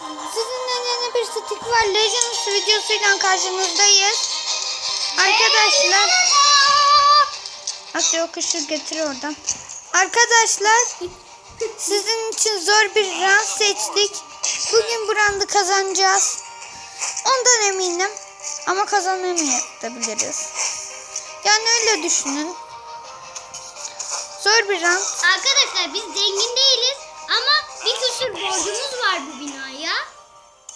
Sizinle yeni bir Stick var Legends videosuyla karşınızdayız. Arkadaşlar. Asya kuşu getir oradan. Arkadaşlar sizin için zor bir run seçtik. Bugün bu roundu kazanacağız. Ondan eminim. Ama kazanamayabiliriz. Yani öyle düşünün. Zor bir round. Arkadaşlar biz zengin değiliz ama bir küsür borcumuz var.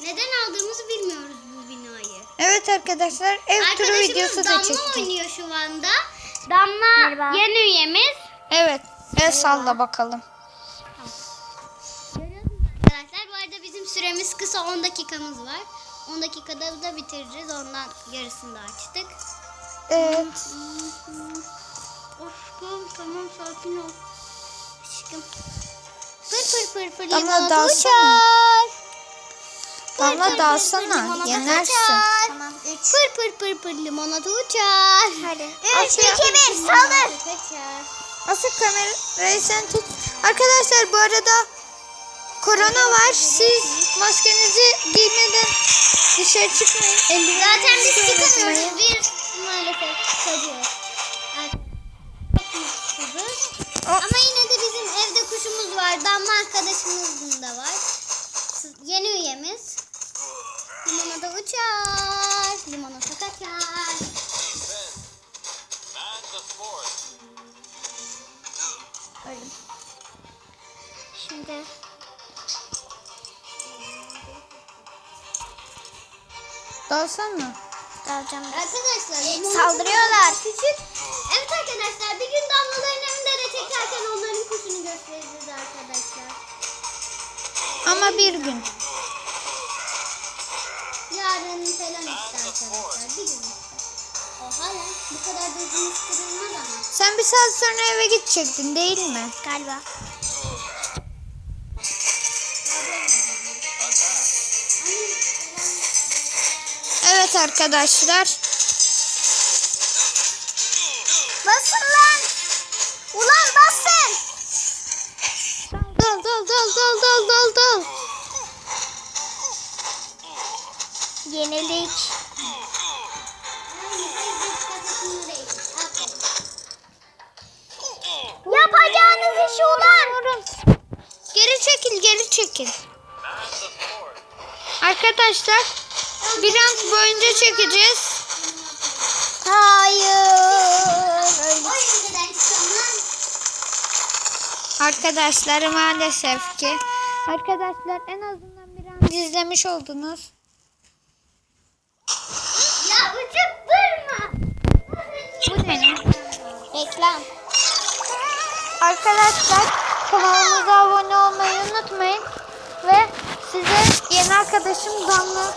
Neden aldığımızı bilmiyoruz bu binayı. Evet arkadaşlar ev turu videosu da Damla çektik. oynuyor şu anda. Damla yeni üyemiz. Evet. El salla bakalım. Arkadaşlar. Bu arada bizim süremiz kısa 10 dakikamız var. 10 dakikada da bitireceğiz. Ondan yarısını da açtık. Evet. Aşkım tamam sakin ol. Aşkım. Pır pır pır pır Damla limonata uçar. Damla dalsana, yenersin. Tamam 3. Pır pır pır pır limonata uçar. Hadi. 3, 2, 1 saldır. Kaçar. Asıl kamerayı sen tut. Arkadaşlar bu arada korona var. Siz maskenizi giymeden dışarı çıkmayın. Zaten biz Eldiveninizi çıkamıyoruz. Biz maalesef Ama yine de bizim evde kuşumuz var. Damla arkadaşımızın da var. Yeni üyemiz. Uçar. Limonata kaçar. Öyle. Şimdi Dalsana. Dalacağım. Arkadaşlar Saldırıyorlar. Küçük. Evet arkadaşlar bir gün damlaların evinde de çekerken onların kuşunu göstereceğiz arkadaşlar. Ama bir gün. Yarın falan işte arkadaşlar. Bir gün. Oha lan bu kadar da uzun kırılmaz ama. Sen bir saat sonra eve gidecektin değil mi? Galiba. Evet arkadaşlar. Basın lan. Ulan basın. Dal dal dal dal dal dal dal. Yenilik. Yapacağınız iş ulan. Geri çekil geri çekil. Arkadaşlar bir round boyunca çekeceğiz. Hayır. Arkadaşlar maalesef ki. Arkadaşlar en azından bir round izlemiş oldunuz. Ya uçup durma. Bu ne? Reklam. Arkadaşlar kanalımıza abone olmayı unutmayın. Ve size yeni arkadaşım Damla